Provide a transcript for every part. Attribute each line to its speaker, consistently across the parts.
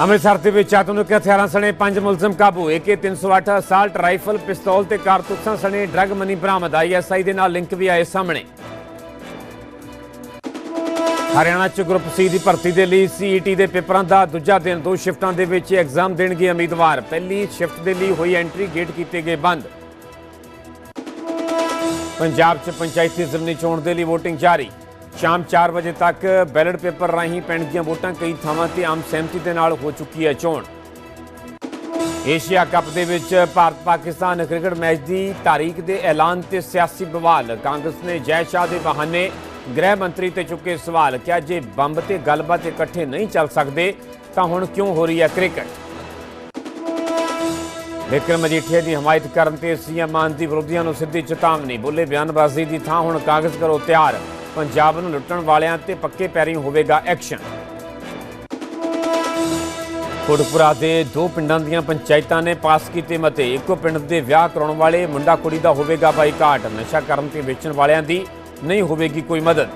Speaker 1: ਅੰਮ੍ਰਿਤਸਰ ਦੇ ਵਿੱਚ ਆਤਮਿਕ ਹਥਿਆਰਾਂ ਸਣੇ ਪੰਜ ਮੁਲਜ਼ਮ ਕਾਬੂ। AK308 ਅਸਾਲਟ ਰਾਈਫਲ, ਪਿਸਤੌਲ ਤੇ ਕਾਰਤੂਸਾਂ ਸਣੇ ਡਰੱਗ ਮਨੀ ਬਰਾਮਦ। ਆਈਐਸਆਈ ਦੇ ਨਾਲ ਲਿੰਕ ਵੀ ਆਏ ਸਾਹਮਣੇ। ਹਰਿਆਣਾ ਚ ਗਰੁੱਪ ਸੀ ਦੀ ਭਰਤੀ ਦੇ ਲਈ ਸੀਈਟੀ ਦੇ ਪੇਪਰਾਂ ਦਾ ਦੂਜਾ ਦਿਨ ਦੋ ਸ਼ਿਫਟਾਂ ਦੇ ਵਿੱਚ ਐਗਜ਼ਾਮ ਦੇਣਗੇ ਉਮੀਦਵਾਰ। ਪਹਿਲੀ ਸ਼ਿਫਟ ਦੇ ਲਈ ਹੋਈ ਐਂਟਰੀ ਗੇਟ ਕੀਤੇ ਗਏ ਬੰਦ। ਪੰਜਾਬ 'ਚ ਪੰਚਾਇਤੀ ਜ਼ਿਮਨੀ ਚੋਣ ਦੇ ਲਈ VOTING ਜਾਰੀ। ਸ਼ਾਮ 4 ਵਜੇ ਤੱਕ ਬੈਲਟ ਪੇਪਰ ਰਾਹੀਂ ਪਿੰਡ ਦੀਆਂ ਵੋਟਾਂ ਕਈ ਥਾਵਾਂ ਤੇ ਆਮ ਸਹਿਮਤੀ ਦੇ ਨਾਲ ਹੋ ਚੁੱਕੀ ਹੈ ਚੋਣ। ਏਸ਼ੀਆ ਕੱਪ ਦੇ ਵਿੱਚ ਭਾਰਤ ਪਾਕਿਸਤਾਨ ਕ੍ਰਿਕਟ ਮੈਚ ਦੀ ਤਾਰੀਖ ਦੇ ਐਲਾਨ ਤੇ ਸਿਆਸੀ ਬਵਾਲ। ਕਾਂਗਰਸ ਨੇ ਜੈ ਸ਼ਾਹ ਦੇ ਬਹਾਨੇ ਗ੍ਰਹਿ ਮੰਤਰੀ ਤੇ ਚੁੱਕੇ ਸਵਾਲ। ਕਿਹਾ ਜੇ ਬੰਬ ਤੇ ਗੱਲਬਾਤ ਇਕੱਠੇ ਨਹੀਂ ਚੱਲ ਸਕਦੇ, ਤਾਂ ਹੁਣ ਕਿਉਂ ਹੋ ਰਹੀ ਹੈ ਕ੍ਰਿਕਟ? ਵਿਕਰਮ ਅਜੀਠੀਆ ਦੀ ਹਮਾਇਤ ਕਰਨ ਤੇ ਸੀਐਮ ਮਾਨ ਦੀ ਵਿਰੋਧੀਆਂ ਨੂੰ ਸਿੱਧੀ ਚੇਤਾਵਨੀ। ਬੋਲੇ ਬਿਆਨਬਾਜ਼ੀ ਦੀ ਥਾਂ ਹੁਣ ਕਾਂਗਰਸ ਕਰੋ ਤਿਆਰ। ਪੰਜਾਬ ਨੂੰ ਲੁੱਟਣ ਵਾਲਿਆਂ ਤੇ ਪੱਕੇ ਪੈਰੀ ਹੋਵੇਗਾ ਐਕਸ਼ਨ। ਕੋਟਪੁਰਾ ਦੇ ਦੋ ਪਿੰਡਾਂ ਦੀਆਂ ਪੰਚਾਇਤਾਂ ਨੇ ਪਾਸ ਕੀਤੇ ਮਤੇ। ਇੱਕੋ ਪਿੰਡ ਦੇ ਵਿਆਹ ਕਰਾਉਣ ਵਾਲੇ ਮੁੰਡਾ ਕੁੜੀ ਦਾ ਹੋਵੇਗਾ ਬਾਈਕਾਟ। ਨਸ਼ਾ ਕਰਨ ਤੇ ਵੇਚਣ ਵਾਲਿਆਂ ਦੀ ਨਹੀਂ ਹੋਵੇਗੀ ਕੋਈ ਮਦਦ।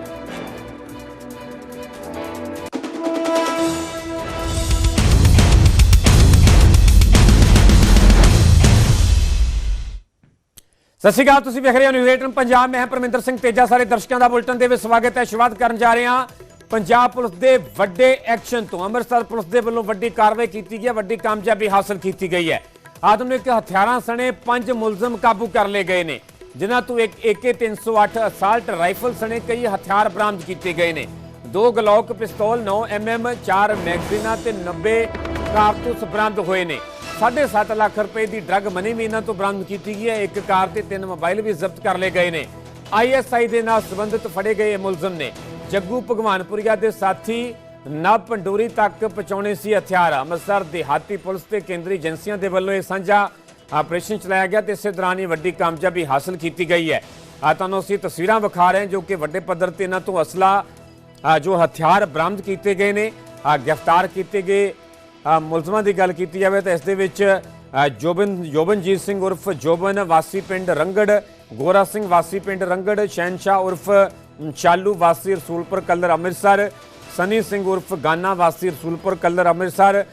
Speaker 1: ਸਤਿ ਸ਼੍ਰੀ ਅਕਾਲ, ਤੁਸੀਂ ਵੇਖ ਰਹੇ ਹੋ ਨਿਊਜ਼ 18 ਪੰਜਾਬ। ਮੈਂ ਹਾਂ ਪਰਮਿੰਦਰ ਸਿੰਘ ਤੇਜਾ। ਸਾਰੇ ਦਰਸ਼ਕਾਂ ਦਾ ਬੁਲਟਨ ਦੇ ਵਿੱਚ ਸਵਾਗਤ ਹੈ। ਸ਼ੁਰੂਆਤ ਕਰਨ ਜਾ ਰਹੇ ਹਾਂ। ਪੰਜਾਬ ਪੁਲਿਸ ਦੇ ਵੱਡੇ ਐਕਸ਼ਨ ਤੋਂ ਅੰਮ੍ਰਿਤਸਰ ਪੁਲਿਸ ਦੇ ਵੱਲੋਂ ਵੱਡੀ ਕਾਰਵਾਈ ਕੀਤੀ ਗਈ ਹੈ। ਵੱਡੀ ਕਾਮਯਾਬੀ ਹਾਸਲ ਕੀਤੀ ਗਈ ਹੈ। ਆਧੁਨਿਕ ਹਥਿਆਰਾਂ ਸਣੇ ਪੰਜ ਮੁਲਜ਼ਮ ਕਾਬੂ ਕਰ ਲਏ ਗਏ ਨੇ, ਜਿਨ੍ਹਾਂ ਤੋਂ ਇੱਕ AK308 ਅਸਾਲਟ ਰਾਈਫਲ ਸਣੇ ਕਈ ਹਥਿਆਰ ਬਰਾਮਦ ਕੀਤੇ ਗਏ ਨੇ। ਦੋ ਗਲੌਕ ਪਿਸਤੌਲ 9 mm 4 ਮੈਗਜ਼ੀਨਾਂ ਤੇ 90 ਕਾਰਤੂਸ ਬਰਾਮਦ ਹੋਏ ਨੇ। 7.5 ਲੱਖ ਰੁਪਏ ਦੀ ਡਰੱਗ ਮਨੀ ਵੀ ਇਹਨਾਂ ਤੋਂ ਬਰਾਮਦ ਕੀਤੀ ਗਈ ਹੈ। ਇੱਕ ਕਾਰ ਤੇ ਤਿੰਨ ਮੋਬਾਈਲ ਵੀ ਜ਼ਬਤ ਕਰ ਲਏ ਗਏ ਨੇ। ਆਈਐਸਆਈ ਦੇ ਨਾਲ ਸੰਬੰਧਿਤ ਫੜੇ ਗਏ ਇਹ ਮੁਲਜ਼ਮ ਨੇ। ਜੱਗੂ ਭਗਵਾਨਪੁਰੀਆ ਦੇ ਸਾਥੀ ਨਵ ਪੰਡੋਰੀ ਤੱਕ ਪਹੁੰਚਾਉਣੇ ਸੀ ਹਥਿਆਰ। ਅੰਮ੍ਰਿਤਸਰ ਦਿਹਾਤੀ ਪੁਲਿਸ ਤੇ ਕੇਂਦਰੀ ਏਜੰਸੀਆਂ ਦੇ ਵੱਲੋਂ ਇਹ ਸਾਂਝਾ ਆਪਰੇਸ਼ਨ ਚਲਾਇਆ ਗਿਆ ਤੇ ਇਸੇ ਦੌਰਾਨ ਇਹ ਵੱਡੀ ਕਾਮਯਾਬੀ ਹਾਸਲ ਕੀਤੀ ਗਈ ਹੈ। ਆ ਤੁਹਾਨੂੰ ਅਸੀਂ ਤਸਵੀਰਾਂ ਵਿਖਾ ਰਹੇ ਹਾਂ ਜੋ ਕਿ ਵੱਡੇ ਪੱਧਰ ਤੇ ਇਹਨਾਂ ਤੋਂ ਅਸਲਾ ਜੋ ਹਥਿਆਰ ਬਰਾਮਦ ਕੀਤੇ ਗਏ ਨੇ ਗ੍ਰਿਫਤਾਰ ਕੀਤੇ ਗਏ ਮੁਲਜ਼ਮਾਂ ਦੀ ਗੱਲ ਕੀਤੀ ਜਾਵੇ ਤਾਂ ਇਸ ਦੇ ਵਿੱਚ ਆ, ਜੋਬਨ ਜੋਬਨਜੀਤ ਸਿੰਘ ਉਰਫ ਜੋਬਨ ਵਾਸੀ ਪਿੰਡ ਰੰਗੜ ਗੋਰਾ ਸਿੰਘ ਵਾਸੀ ਪਿੰਡ ਰੰਗੜ ਸ਼ਹਿਨਸ਼ਾਹ ਉਰਫ ਚਾਲੂ ਵਾਸੀ ਰਸੂਲਪੁਰ ਕਲਰ ਅੰਮ੍ਰਿਤਸਰ ਸਨੀ ਸਿੰਘ ਉਰਫ ਗਾਨਾ ਵਾਸੀ ਰਸੂਲਪੁਰ ਕਲਰ ਅੰਮ੍ਰਿਤਸਰ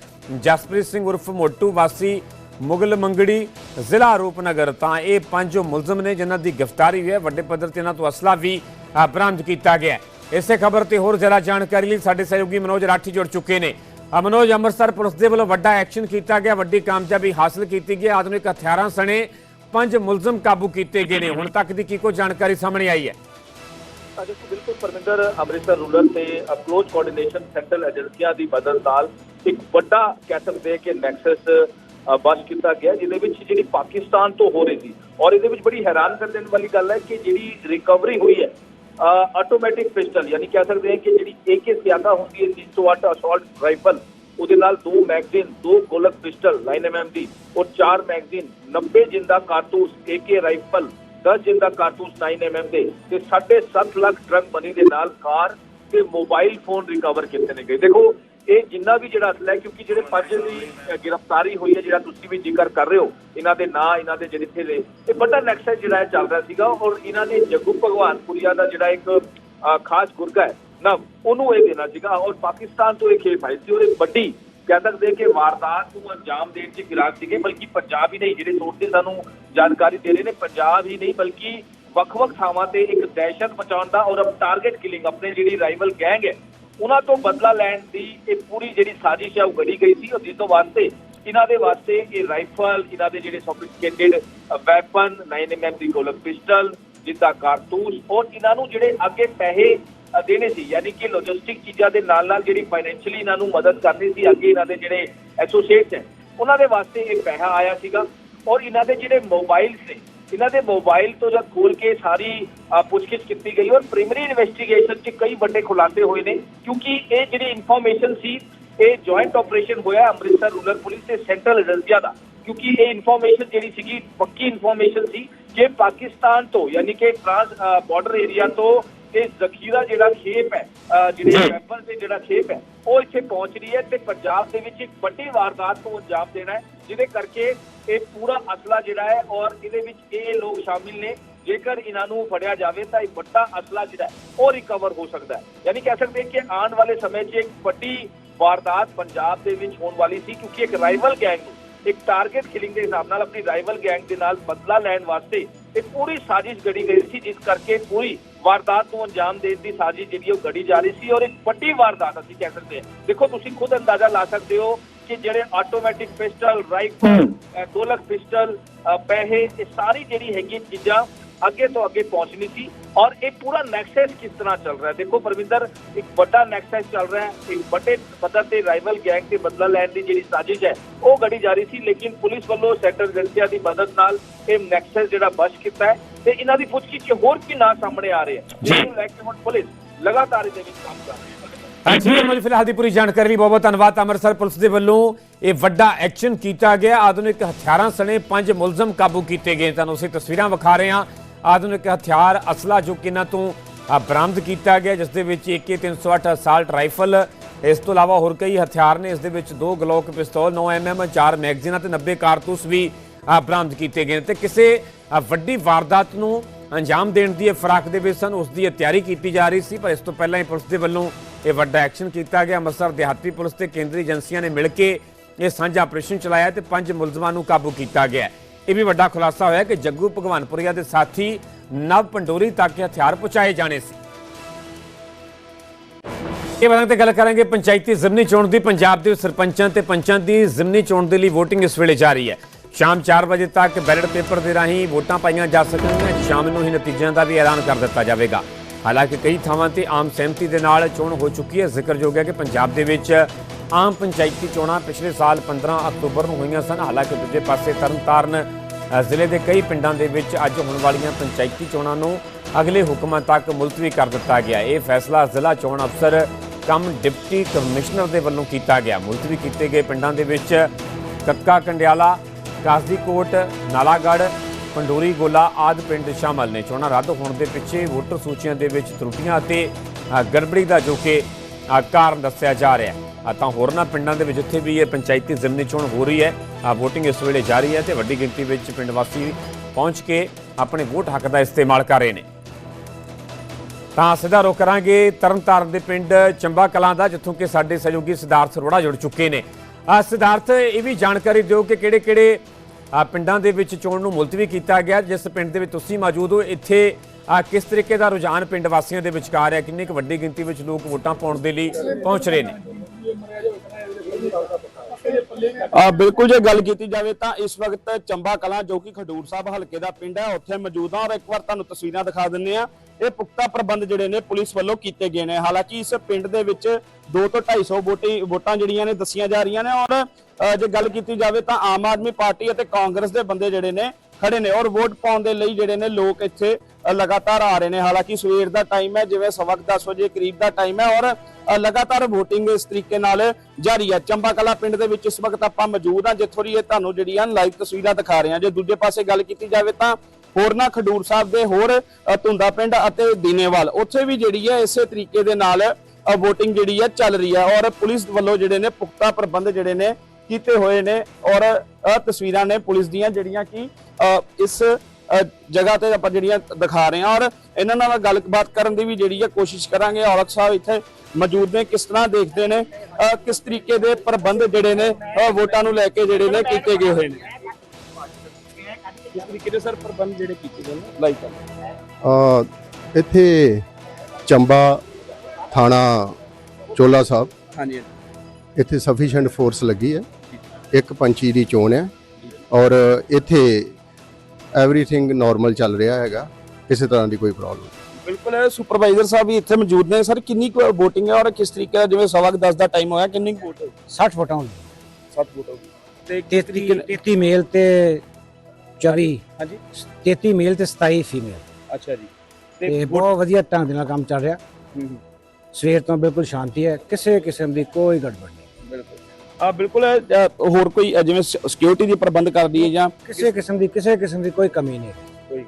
Speaker 1: ਜਸਪ੍ਰੀਤ ਸਿੰਘ ਉਰਫ ਮੋਟੂ ਵਾਸੀ ਮੁਗਲ ਮੰਗੜੀ ਜ਼ਿਲ੍ਹਾ ਰੂਪਨਗਰ। ਤਾਂ ਇਹ ਪੰਜ ਮੁਲਜ਼ਮ ਨੇ ਜਿਨ੍ਹਾਂ ਦੀ ਗ੍ਰਿਫਤਾਰੀ ਹੋਈ ਹੈ। ਵੱਡੇ ਪੱਧਰ ਤੇ ਇਹਨਾਂ ਤੋਂ ਅਸਲਾ ਵੀ ਆ, ਬਰਾਮਦ ਕੀਤਾ ਗਿਆ ਇਸੇ ਖਬਰ ਤੇ ਹੋਰ ਜ਼ਿਆਦਾ ਜਾਣਕਾਰੀ ਲਈ ਸਾਡੇ ਸਹਿਯੋਗੀ ਮਨੋਜ ਰਾਠੀ ਜੁੜ ਚੁੱਕੇ ਨੇ। ਆ ਅੰਮ੍ਰਿਤਸਰ ਪੁਲਿਸ ਦੇ ਵੱਲੋਂ ਵੱਡਾ ਐਕਸ਼ਨ ਕੀਤਾ ਗਿਆ, ਵੱਡੀ ਕਾਮਯਾਬੀ ਹਾਸਲ ਕੀਤੀ ਗਈ। ਆਧੁਨਿਕ ਹਥਿਆਰਾਂ ਸਣੇ ਪੰਜ ਮੁਲਜ਼ਮ ਕਾਬੂ ਕੀਤੇ ਗਏ ਨੇ। ਹੁਣ ਤੱਕ ਦੀ ਕੀ ਕੋਈ ਜਾਣਕਾਰੀ ਸਾਹਮਣੇ ਆਈ ਹੈ?
Speaker 2: ਅੱਜ ਬਿਲਕੁਲ ਪਰਮਿੰਦਰ ਅੰਮ੍ਰਿਤਸਰ ਰੂਰਲ ਤੇ ਅਪਰੋਚ ਕੋਆਰਡੀਨੇਸ਼ਨ ਸੈਂਟਰਲ ਏਜੰਸੀਆਂ ਦੀ ਮਦਦ ਨਾਲ ਇੱਕ ਵੱਡਾ ਕਹਿ ਸਕਦੇ ਕਿ ਨੈਕਸਸ ਬਸ ਕੀਤਾ ਗਿਆ, ਜਿਹਦੇ ਵਿੱਚ ਜਿਹੜੀ ਪਾਕਿਸਤਾਨ ਤੋਂ ਹੋ ਰਹੀ ਸੀ। ਔਰ ਇਹਦੇ ਵਿੱਚ ਬੜੀ ਹੈਰਾਨ ਕਰ ਦੇਣ ਵਾਲੀ ਗੱਲ ਹੈ ਕਿ ਜਿਹੜੀ ਰਿਕਵਰੀ ਹੋਈ ਹੈ ਆਟੋਮੈਟਿਕ ਪਿਸਟਲ ਯਾਨੀ ਕਹਿ ਸਕਦੇ ਹਾਂ ਕਿ ਜਿਹੜੀ AK ਸਿਆਗਾ ਹੁੰਦੀ ਹੈ 308 ਅਸੌਲਟ ਰਾਈਫਲ ਉਹਦੇ ਨਾਲ ਦੋ ਮੈਗਜ਼ੀਨ ਦੋ ਗੋਲਕ ਪਿਸਟਲ 9mm ਦੀ ਔਰ ਚਾਰ ਮੈਗਜ਼ੀਨ 90 ਜਿੰਦਾ ਕਾਰਤੂਸ AK ਰਾਈਫਲ 10 ਜਿੰਦਾ ਕਾਰਤੂਸ 9mm ਦੇ ਤੇ 7.5 ਲੱਖ ਡਰਗ ਮਨੀ ਦੇ ਨਾਲ ਕਾਰ ਤੇ ਮੋਬਾਈਲ ਫੋਨ ਰਿਕਵਰ ਕੀਤੇ ਨੇ ਗਏ। ਦੇਖੋ ਇਹ ਜਿੰਨਾ ਵੀ ਜਿਹੜਾ ਅਸਲ ਹੈ, ਕਿਉਂਕਿ ਜਿਹੜੇ ਪੰਜ ਦੀ ਗ੍ਰਿਫਤਾਰੀ ਹੋਈ ਹੈ, ਜਿਹੜਾ ਤੁਸੀਂ ਵੀ ਜ਼ਿਕਰ ਕਰ ਰਹੇ ਹੋ, ਇਹਨਾਂ ਦੇ ਨਾਂ, ਇਹਨਾਂ ਦੇ ਜਿਹੜੇ ਦੇ ਇਹ ਵੱਡਾ ਨੈਕਸਸ ਜਿਹੜਾ ਹੈ ਚੱਲ ਰਿਹਾ ਸੀਗਾ। ਔਰ ਇਹਨਾਂ ਨੇ ਜੱਗੂ ਭਗਵਾਨਪੁਰੀਆ ਦਾ ਜਿਹੜਾ ਇੱਕ ਖਾਸ ਗੁਰਗਾ ਹੈ ਨਾ ਉਹਨੂੰ ਇਹ ਦੇਣਾ ਸੀਗਾ। ਔਰ ਪਾਕਿਸਤਾਨ ਤੋਂ ਇਹ ਖੇਪ ਆਈ ਸੀ। ਔਰ ਇਹ ਵੱਡੀ ਕਹਿ ਸਕਦੇ ਕਿ ਵਾਰਦਾਤ ਨੂੰ ਅੰਜਾਮ ਦੇਣ 'ਚ ਗਿਰਾਕ ਸੀਗੇ, ਬਲਕਿ ਪੰਜਾਬ ਹੀ ਨਹੀਂ, ਜਿਹੜੇ ਸੋਰਸ ਤੇ ਸਾਨੂੰ ਜਾਣਕਾਰੀ ਦੇ ਰਹੇ ਨੇ, ਪੰਜਾਬ ਹੀ ਨਹੀਂ, ਬਲਕਿ ਵੱਖ-ਵੱਖ ਥਾਵਾਂ ਤੇ ਇੱਕ ਦਹਿਸ਼ਤ ਮਚਾਉਣ ਦਾ ਔਰ ਟਾਰਗੇਟ ਕਿਲਿੰਗ ਆਪਣੇ ਜਿਹੜੀ ਰਾਈਵਲ ਗੈਂਗ ਹੈ ਉਹਨਾਂ ਤੋਂ ਬਦਲਾ ਲੈਣ ਦੀ ਇਹ ਪੂਰੀ ਜਿਹੜੀ ਸਾਜ਼ਿਸ਼ ਹੈ ਉਹ ਘੜੀ ਗਈ ਸੀ ਔਰ ਜਿਸ ਤੋਂ ਵਾਸਤੇ ਇਹਨਾਂ ਦੇ ਵਾਸਤੇ ਇਹ ਰਾਈਫਲ, ਇਹਨਾਂ ਦੇ ਜਿਹੜੇ ਸੋਫਿਸਟੀਕੇਟਿਡ ਵੈਪਨ 9mm ਦੀ ਗੋਲਕ ਪਿਸਟਲ, ਜਿੱਦਾਂ ਕਾਰਤੂਸ ਔਰ ਇਹਨਾਂ ਨੂੰ ਜਿਹੜੇ ਅੱਗੇ ਪੈਸੇ ਦੇਣੇ ਸੀ, ਯਾਨੀ ਕਿ ਲੌਜਿਸਟਿਕ ਚੀਜ਼ਾਂ ਦੇ ਨਾਲ ਨਾਲ ਜਿਹੜੀ ਫਾਈਨੈਂਸ਼ੀਅਲੀ ਇਹਨਾਂ ਨੂੰ ਮਦਦ ਕਰਨੀ ਸੀ, ਅੱਗੇ ਇਹਨਾਂ ਦੇ ਜਿਹੜੇ ਐਸੋਸੀਏਟਸ ਹੈ, ਉਹਨਾਂ ਦੇ ਵਾਸਤੇ ਇਹ ਪੈਸਾ ਆਇਆ ਸੀਗਾ ਔਰ ਇਹਨਾਂ ਦੇ ਜਿਹੜੇ ਮੋਬਾਈਲ ਨੇ ਇਹਨਾਂ ਦੇ ਮੋਬਾਈਲ ਤੋਂ ਜਦ ਖੋਲ ਕੇ ਸਾਰੀ ਪੁੱਛਗਿੱਛ ਕੀਤੀ ਗਈ ਔਰ ਪ੍ਰਾਇਮਰੀ ਇਨਵੈਸਟੀਗੇਸ਼ਨ 'ਚ ਕਈ ਵੱਡੇ ਖੁਲਾਸੇ ਹੋਏ ਨੇ ਕਿਉਂਕਿ ਇਹ ਜਿਹੜੀ ਇਨਫੋਰਮੇਸ਼ਨ ਸੀ, ਇਹ ਜੁਆਇੰਟ ਆਪਰੇਸ਼ਨ ਹੋਇਆ ਅੰਮ੍ਰਿਤਸਰ ਰੂਰਲ ਪੁਲਿਸ ਤੇ ਸੈਂਟਰਲ ਏਜੰਸੀਆਂ ਦਾ ਕਿਉਂਕਿ ਇਹ ਇਨਫੋਰਮੇਸ਼ਨ ਜਿਹੜੀ ਸੀਗੀ, ਪੱਕੀ ਇਨਫੋਰਮੇਸ਼ਨ ਸੀ ਕਿ ਪਾਕਿਸਤਾਨ ਤੋਂ, ਯਾਨੀ ਕਿ ਟ੍ਰਾਂਸ ਬਾਰਡਰ ਏਰੀਆ ਤੋਂ ਇਹ ਜ਼ਖੀਰਾ ਜਿਹੜਾ ਖੇਪ ਹੈ ਜਿਹੜੇ ਵੈਪਨ ਤੇ ਜਿਹੜਾ ਖੇਪ ਹੈ ਉਹ ਇੱਥੇ ਪਹੁੰਚ ਰਹੀ ਹੈ ਤੇ ਪੰਜਾਬ ਦੇ ਵਿੱਚ ਇੱਕ ਵੱਡੀ ਵਾਰਦਾਤ ਨੂੰ ਅੰਜਾਮ ਦੇਣਾ ਹੈ ਜਿਹਦੇ ਕਰਕੇ ਇਹ ਪੂਰਾ ਅਸਲਾ ਜਿਹੜਾ ਹੈ ਔਰ ਇਹਦੇ ਵਿੱਚ ਇਹ ਲੋਕ ਸ਼ਾਮਿਲ ਨੇ। ਜੇਕਰ ਇਹਨਾਂ ਨੂੰ ਫੜਿਆ ਜਾਵੇ ਤਾਂ ਇਹ ਵੱਡਾ ਅਸਲਾ ਜਿਹੜਾ ਹੈ ਉਹ ਰਿਕਵਰ ਹੋ ਸਕਦਾ ਹੈ। ਯਾਨੀ ਕਹਿ ਸਕਦੇ ਕਿ ਆਉਣ ਵਾਲੇ ਸਮੇਂ 'ਚ ਇੱਕ ਵੱਡੀ ਵਾਰਦਾਤ ਪੰਜਾਬ ਦੇ ਵਿੱਚ ਹੋਣ ਵਾਲੀ ਸੀ ਕਿਉਂਕਿ ਇੱਕ ਰਾਈਵਲ ਗੈਂਗ ਨੂੰ ਇੱਕ ਟਾਰਗੇਟ ਕਿਲਿੰਗ ਦੇ ਹਿਸਾਬ ਨਾਲ ਆਪਣੀ ਰਾਈਵਲ ਗੈਂਗ ਦੇ ਨਾਲ ਬਦਲਾ ਲੈਣ ਵਾਸਤੇ ਇੱਕ ਪੂਰੀ ਸਾਜ਼ਿਸ਼ ਘੜੀ ਗਈ ਸੀ ਜਿਸ ਕਰਕੇ ਪੂਰੀ ਵਾਰਦਾਤ ਨੂੰ ਅੰਜਾਮ ਦੇਣ ਦੀ ਸਾਜ਼ਿਸ਼ ਜਿਹੜੀ ਉਹ ਘੜੀ ਜਾ ਰਹੀ ਸੀ ਔਰ ਇੱਕ ਵੱਡੀ ਵਾਰਦਾਤ ਅਸੀਂ ਕਹਿ ਸਕਦੇ ਹਾਂ। ਦੇਖੋ ਤੁਸੀਂ ਖੁਦ ਅੰਦਾਜ਼ਾ ਲਾ ਸਕਦੇ ਹੋ ਕਿ ਜਿਹੜੇ ਆਟੋਮੈਟਿਕ ਪਿਸਟਲ ਰਾਈਫਲ ਅ, ਦੋਲਕ ਪਿਸਟਲ ਪੈਸੇ ਇਹ ਸਾਰੀ ਜਿਹੜੀ ਹੈਗੀ ਚੀਜ਼ਾਂ ਅੱਗੇ ਤੋਂ ਅੱਗੇ ਪਹੁੰਚਣੀ ਸੀ ਔਰ ਇਹ ਪੂਰਾ ਨੈਕਸਸ ਕਿਸ ਤਰ੍ਹਾਂ ਚੱਲ ਰਿਹਾ? ਹੈ ਦੇਖੋ ਪਰਵਿੰਦਰ ਇੱਕ ਵੱਡਾ ਨੈਕਸਸ ਚੱਲ ਰਿਹਾ ਹੈ ਇੱਕ ਵੱਡੇ ਪੱਧਰ ਤੇ ਰਾਈਵਲ ਗੈਂਗ ਤੇ ਬਦਲਾ ਲੈਣ ਦੀ ਜਿਹੜੀ ਸਾਜ਼ਿਸ਼ ਹੈ ਉਹ ਗੜੀ ਜਾ ਰਹੀ ਸੀ ਲੇਕਿਨ ਪੁਲਿਸ ਵੱਲੋਂ ਸੈਂਟਰ ਏਜੰਸੀਆਂ ਦੀ ਮਦਦ ਨਾਲ ਇਹ ਨੈਕਸਸ ਜਿਹੜਾ ਬਚ ਕੀਤਾ ਹੈ ਤੇ ਇਹਨਾਂ ਦੀ ਪੁੱਛਗਿੱਛ 'ਚ ਹੋਰ ਕੀ ਨਾਂ ਸਾਹਮਣੇ ਆ ਰਹੇ ਹੈ।
Speaker 1: ਜੀ।
Speaker 2: ਜਿਹਨੂੰ ਲੈ ਕੇ ਹੁਣ ਪੁਲਿਸ ਲਗਾਤਾਰ ਇਹਦੇ ਵਿੱਚ ਕੰਮ ਕਰ ਰਹੀ ਹੈ।
Speaker 1: ਹਾਂਜੀ ਮੈਨੂੰ ਫਿਲਹਾਲ ਦੀ ਪੂਰੀ ਜਾਣਕਾਰੀ ਲਈ ਬਹੁਤ ਬਹੁਤ ਧੰਨਵਾਦ। ਅੰਮ੍ਰਿਤਸਰ ਪੁਲਿਸ ਦੇ ਵੱਲੋਂ ਇਹ ਵੱਡਾ ਐਕਸ਼ਨ ਕੀਤਾ ਗਿਆ। ਆਧੁਨਿਕ ਹਥਿਆਰਾਂ ਸਣੇ ਪੰਜ ਮੁਲਜ਼ਮ ਕਾਬੂ ਕੀਤੇ ਗਏ ਤੁਹਾਨੂੰ ਅਸੀਂ ਤਸਵੀਰਾਂ ਵਿਖਾ ਰਹੇ ਹਾਂ। ਆਧੁਨਿਕ ਹਥਿਆਰ ਅਸਲਾ ਜੋ ਕਿ ਇਹਨਾਂ ਤੋਂ ਬਰਾਮਦ ਕੀਤਾ ਗਿਆ, ਜਿਸ ਦੇ ਵਿੱਚ AK308 ਅਸਾਲਟ ਰਾਈਫਲ, ਇਸ ਤੋਂ ਇਲਾਵਾ ਹੋਰ ਕਈ ਹਥਿਆਰ ਨੇ, ਇਸ ਦੇ ਵਿੱਚ ਦੋ ਗਲੋਕ ਪਿਸਤੌਲ 9 mm ਚਾਰ ਮੈਗਜ਼ੀਨਾਂ ਤੇ 90 ਕਾਰਤੂਸ ਵੀ ਬਰਾਮਦ ਕੀਤੇ ਗਏ ਨੇ ਤੇ ਕਿਸੇ ਵੱਡੀ ਵਾਰਦਾਤ ਨੂੰ ਅੰਜਾਮ ਦੇਣ ਦੀ ਇਹ ਫਰਾਕ ਦੇ ਵਿੱਚ ਸਨ, ਉਸ ਦੀ ਇਹ ਤਿਆਰੀ ਕੀਤੀ ਜਾ ਰਹੀ ਸੀ, ਪਰ ਇਸ ਤੋਂ ਪਹਿਲਾਂ ਹੀ ਪੁਲਿਸ ਦੇ ਵੱਲੋਂ ਇਹ ਵੱਡਾ ਐਕਸ਼ਨ ਕੀਤਾ ਗਿਆ। ਅੰਮ੍ਰਿਤਸਰ ਦਿਹਾਤੀ ਪੁਲਿਸ ਤੇ ਕੇਂਦਰੀ ਏਜੰਸੀਆਂ ਨੇ ਮਿਲ ਕੇ ਇਹ ਸਾਂਝਾ ਆਪਰੇਸ਼ਨ ਚਲਾਇਆ ਤੇ ਪੰਜ ਮੁਲਜ਼ਮਾਂ ਨੂੰ ਕਾਬੂ ਕੀਤਾ ਗਿਆ। ਇਹ ਵੀ ਵੱਡਾ ਖੁਲਾਸਾ ਹੋਇਆ ਕਿ ਜੱਗੂ ਭਗਵਾਨਪੁਰੀਆ ਦੇ ਸਾਥੀ ਨਵ ਪੰਡੋਰੀ ਤੱਕ ਹਥਿਆਰ ਪਹੁੰਚਾਏ ਜਾਣੇ ਸੀ। ਇਹ ਬਾਰੇ ਤੇ ਗੱਲ ਕਰਾਂਗੇ ਪੰਚਾਇਤੀ ਜ਼ਿਮਨੀ ਚੋਣ ਦੀ। ਪੰਜਾਬ ਦੇ ਸਰਪੰਚਾਂ ਤੇ ਪੰਚਾਂ ਦੀ ਜ਼ਿਮਨੀ ਚੋਣ ਦੇ ਲਈ VOTING ਇਸ ਵੇਲੇ ਜਾਰੀ ਹੈ। ਸ਼ਾਮ 4 ਵਜੇ ਤੱਕ ਬੈਲਟ ਪੇਪਰ ਦੇ ਰਾਹੀਂ ਵੋਟਾਂ ਪਾਈਆਂ ਜਾ ਸਕਣਗੀਆਂ। ਸ਼ਾਮ ਨੂੰ ਹੀ ਨਤੀਜਿਆਂ ਦਾ ਵੀ ਐਲਾਨ ਕਰ ਦਿੱਤਾ ਜਾਵੇਗਾ। ਹਾਲਾਂਕਿ ਕਈ ਥਾਵਾਂ ਤੇ ਆਮ ਸਹਿਮਤੀ ਦੇ ਨਾਲ ਚੋਣ ਹੋ ਚੁੱਕੀ ਹੈ। ਜ਼ਿਕਰਯੋਗ ਹੈ ਕਿ ਪੰਜਾਬ ਦੇ ਵਿੱਚ ਆਮ ਪੰਚਾਇਤੀ ਚੋਣਾਂ ਪਿਛਲੇ ਸਾਲ 15 ਅਕਤੂਬਰ ਨੂੰ ਹੋਈਆਂ ਸਨ। ਹਾਲਾਂਕਿ ਦੂਜੇ ਪਾਸੇ ਤਰਨਤਾਰਨ ਜ਼ਿਲ੍ਹੇ ਦੇ ਕਈ ਪਿੰਡਾਂ ਦੇ ਵਿੱਚ ਅੱਜ ਹੋਣ ਵਾਲੀਆਂ ਪੰਚਾਇਤੀ ਚੋਣਾਂ ਨੂੰ ਅਗਲੇ ਹੁਕਮਾਂ ਤੱਕ ਮੁਲਤਵੀ ਕਰ ਦਿੱਤਾ ਗਿਆ। ਇਹ ਫੈਸਲਾ ਜ਼ਿਲ੍ਹਾ ਚੋਣ ਅਫਸਰ ਕੰਮ ਡਿਪਟੀ ਕਮਿਸ਼ਨਰ ਦੇ ਵੱਲੋਂ ਕੀਤਾ ਗਿਆ। ਮੁਲਤਵੀ ਕੀਤੇ ਗਏ ਪਿੰਡਾਂ ਦੇ ਵਿੱਚ ਕੱਕਾ ਕੰਡਿਆਲਾ ਕਾਜ਼ੀਕੋਟ ਨਾਲਾਗੜ੍ਹ, ਪੰਡੋਰੀ, ਗੋਲਾ ਆਦ ਪਿੰਡ ਸ਼ਾਮਲ ਨੇ। ਚੋਣਾਂ ਰੱਦ ਹੋਣ ਦੇ ਪਿੱਛੇ ਵੋਟਰ ਸੂਚੀਆਂ ਦੇ ਵਿੱਚ ਤਰੁੱਟੀਆਂ ਅਤੇ ਗੜਬੜੀ ਦਾ ਜੋ ਕਿ ਕਾਰਨ ਦੱਸਿਆ ਜਾ ਰਿਹਾ ਹੈ। ਤਾਂ ਹੋਰਨਾਂ ਪਿੰਡਾਂ ਦੇ ਵਿੱਚ ਜਿੱਥੇ ਵੀ ਇਹ ਪੰਚਾਇਤੀ ਜ਼ਿਮਨੀ ਚੋਣ ਹੋ ਰਹੀ ਹੈ। ਅ, VOTING ਇਸ ਵੇਲੇ ਜਾਰੀ ਹੈ ਤੇ ਵੱਡੀ ਗਿਣਤੀ ਵਿੱਚ ਪਿੰਡ ਵਾਸੀ ਪਹੁੰਚ ਕੇ ਆਪਣੇ ਵੋਟ ਹੱਕ ਦਾ ਇਸਤੇਮਾਲ ਕਰ ਰਹੇ ਨੇ। ਤਾਂ ਸਿੱਧਾ ਰੁਖ ਕਰਾਂਗੇ ਤਰਨਤਾਰਨ ਦੇ ਪਿੰਡ ਚੰਬਾ ਕਲਾਂ ਦਾ ਜਿੱਥੋਂ ਕਿ ਸਾਡੇ ਸਹਿਯੋਗੀ ਸਿਧਾਰਥ ਅਰੋੜਾ ਜੁੜ ਚੁੱਕੇ ਨੇ। ਸਿਧਾਰਥ ਇਹ ਵੀ ਜਾਣਕਾਰੀ ਦਿਓ ਕਿ ਕਿਹੜੇ ਕਿਹੜੇ ਪਿੰਡਾਂ ਦੇ ਵਿੱਚ ਚੋਣ ਨੂੰ ਮੁਲਤਵੀ ਕੀਤਾ ਗਿਆ। ਜਿਸ ਪਿੰਡ ਦੇ ਵਿੱਚ ਤੁਸੀਂ ਮੌਜੂਦ ਹੋ ਇੱਥੇ ਕਿਸ ਤਰੀਕੇ ਦਾ ਰੁਝਾਨ ਪਿੰਡ ਵਾਸੀਆਂ ਦੇ ਵਿਚਕਾਰ ਹੈ? ਕਿੰਨੀ ਕੁ ਵੱਡੀ ਗਿਣਤੀ ਵਿੱਚ ਲੋਕ ਵੋਟਾਂ ਪਾਉਣ ਦੇ ਲਈ ਪਹੁੰਚ ਰਹੇ ਨੇ?
Speaker 3: ਆ, ਬਿਲਕੁਲ ਜੇ ਗੱਲ ਕੀਤੀ ਜਾਵੇ ਤਾਂ ਇਸ ਵਕਤ ਚੰਬਾ ਕਲਾਂ ਜੋ ਕਿ ਖਡੂਰ ਸਾਹਿਬ ਹਲਕੇ ਦਾ ਪਿੰਡ ਹੈ, ਉੱਥੇ ਮੌਜੂਦ ਹਾਂ ਔਰ ਇੱਕ ਵਾਰ ਤੁਹਾਨੂੰ ਤਸਵੀਰਾਂ ਦਿਖਾ ਦਿੰਨੇ ਆ ਇਹ ਪੁਖਤਾ ਪ੍ਰਬੰਧ ਜਿਹੜੇ ਨੇ ਪੁਲਿਸ ਵੱਲੋਂ ਕੀਤੇ ਗਏ ਨੇ। ਹਾਲਾਂਕਿ ਇਸ ਪਿੰਡ ਦੇ ਵਿੱਚ 2 ਤੋਂ 250 ਵੋਟੀ, ਵੋਟਾਂ ਜਿਹੜੀਆਂ ਨੇ ਦੱਸੀਆਂ ਜਾ ਰਹੀਆਂ ਨੇ ਔਰ ਜੇ ਗੱਲ ਕੀਤੀ ਜਾਵੇ ਤਾਂ ਆਮ ਆਦਮੀ ਪਾਰਟੀ ਅਤੇ ਕਾਂਗਰਸ ਦੇ ਬੰਦੇ ਜਿਹੜੇ ਨੇ ਖੜੇ ਨੇ ਔਰ ਵੋਟ ਪਾਉਣ ਦੇ ਲਈ ਜਿਹੜੇ ਨੇ ਲੋਕ ਇੱਥੇ ਲਗਾਤਾਰ ਆ ਰਹੇ ਨੇ। ਹਾਲਾਂਕਿ ਸਵੇਰ ਦਾ ਟਾਈਮ ਹੈ, ਜਿਵੇਂ ਸਵਾ 10 ਵਜੇ ਕਰੀਬ ਦਾ ਟਾਈਮ ਹੈ ਔਰ ਲਗਾਤਾਰ VOTING ਇਸ ਤਰੀਕੇ ਨਾਲ ਜਾਰੀ ਹੈ। ਚੰਬਾ ਕਲਾ ਪਿੰਡ ਦੇ ਵਿੱਚ ਇਸ ਵਕਤ ਆਪਾਂ ਮੌਜੂਦ ਹਾਂ, ਜਿੱਥੋਂ ਦੀ ਇਹ ਤੁਹਾਨੂੰ ਜਿਹੜੀਆਂ ਲਾਈਵ ਤਸਵੀਰਾਂ ਦਿਖਾ ਰਹੇ ਹਾਂ। ਜੇ ਦੂਜੇ ਪਾਸੇ ਗੱਲ ਕੀਤੀ ਜਾਵੇ ਤਾਂ ਹੋਰਨਾ ਖਡੂਰ ਸਾਹਿਬ ਦੇ ਹੋਰ ਧੁੰਦਾ ਪਿੰਡ ਅਤੇ ਦੀਨੇਵਾਲ, ਉੱਥੇ ਵੀ ਜਿਹੜੀ ਹੈ ਇਸੇ ਤਰੀਕੇ ਦੇ ਨਾਲ VOTING ਜਿਹੜੀ ਹੈ ਚੱਲ ਰਹੀ ਹੈ ਔਰ ਪੁਲਿਸ ਵੱਲੋਂ ਜਿਹੜੇ ਨੇ ਪੁਖਤਾ ਪ੍ਰਬੰਧ ਜਿਹੜੇ ਨੇ ਕੀਤੇ ਹੋਏ ਨੇ ਔਰ ਅ, ਤਸਵੀਰਾਂ ਨੇ ਪੁਲਿਸ ਦੀਆਂ ਜਿਹੜੀਆਂ ਕਿ ਇਸ ਜਗ੍ਹਾ ਤੇ ਆਪਾਂ ਜਿਹੜੀਆਂ ਦਿਖਾ ਰਹੇ ਹਾਂ। ਔਰ ਇਹਨਾਂ ਨਾਲ ਗੱਲਬਾਤ ਕਰਨ ਦੀ ਵੀ ਜਿਹੜੀ ਹੈ ਕੋਸ਼ਿਸ਼ ਕਰਾਂਗੇ। ਔਰਤ ਸਾਹਿਬ ਇੱਥੇ ਮੌਜੂਦ ਨੇ। ਕਿਸ ਤਰ੍ਹਾਂ ਦੇਖਦੇ ਨੇ? ਕਿਸ ਤਰੀਕੇ ਦੇ ਪ੍ਰਬੰਧ ਜਿਹੜੇ ਨੇ ਵੋਟਾਂ ਨੂੰ ਲੈ ਕੇ ਜਿਹੜੇ ਨੇ ਕੀਤੇ ਗਏ ਹੋਏ ਨੇ? ਕਿਸ ਤਰੀਕੇ ਦੇ ਸਰ ਪ੍ਰਬੰਧ ਜਿਹੜੇ ਕੀਤੇ ਗਏ ਨੇ? ਲਾਈਕ
Speaker 4: ਅ, ਇੱਥੇ ਚੰਬਾ ਥਾਣਾ ਚੋਲਾ ਸਾਹਿਬ।
Speaker 3: ਹਾਂਜੀ।
Speaker 4: ਇੱਥੇ ਸਫੀਸ਼ੀਐਂਟ ਫੋਰਸ ਲੱਗੀ ਹੈ। ਇੱਕ ਪੰਚੀ ਦੀ ਚੋਣ ਹੈ ਔਰ ਇੱਥੇ ਐਵਰੀਥਿੰਗ ਨਾਰਮਲ ਚੱਲ ਰਿਹਾ ਹੈਗਾ ਕਿਸੇ ਤਰ੍ਹਾਂ ਦੀ ਕੋਈ ਪ੍ਰੋਬਲਮ
Speaker 3: ਬਿਲਕੁਲ ਸੁਪਰਵਾਈਜ਼ਰ ਸਾਹਿਬ ਵੀ ਇੱਥੇ ਮੌਜੂਦ ਨੇ। ਸਰ ਕਿੰਨੀ ਕੁ VOTING ਹੈ ਔਰ ਕਿਸ ਤਰੀਕੇ ਦਾ ਜਿਵੇਂ ਸਵਾ ਕੁ 10 ਦਾ ਟਾਈਮ ਹੋਇਆ ਕਿੰਨੀ ਕੁ ਵੋਟ ਹੈ
Speaker 5: 60 ਵੋਟਾਂ ਹੁੰਦੀਆਂ
Speaker 3: 7 ਵੋਟ ਤੇ ਕਿਸ
Speaker 5: 33
Speaker 3: ਤਰੀਕੇ ਨਾਲ
Speaker 5: 33 ਮੇਲ ਤੇ 24
Speaker 3: ਹਾਂਜੀ।
Speaker 5: 33 ਮੇਲ ਤੇ 27 ਫੀਮੇਲ
Speaker 3: ਅੱਛਾ ਜੀ।
Speaker 5: ਤੇ ਬਹੁਤ ਵਧੀਆ ਢੰਗ ਦੇ ਨਾਲ ਕੰਮ ਚੱਲ ਰਿਹਾ।
Speaker 3: ਹੂੰ, ਹੂੰ,
Speaker 5: ਸਵੇਰ ਤੋਂ ਬਿਲਕੁਲ ਸ਼ਾਂਤੀ ਹੈ। ਕਿਸੇ ਕਿਸਮ ਦੀ ਕੋਈ ਗੜਬੜ ਨਹੀਂ।
Speaker 3: ਆ ਬਿਲਕੁਲ ਅ, ਹੋਰ ਕੋਈ ਅ, ਜਿਵੇਂ ਸਿਕਿਉਰਿਟੀ ਦੀ ਪ੍ਰਬੰਧ ਕਰ ਦਈਏ ਜਾਂ
Speaker 5: ਕਿਸੇ ਕਿਸਮ ਦੀ ਕਿਸੇ ਕਿਸਮ ਦੀ ਕੋਈ ਕਮੀ ਨਹੀਂ।
Speaker 3: ਕੋਈ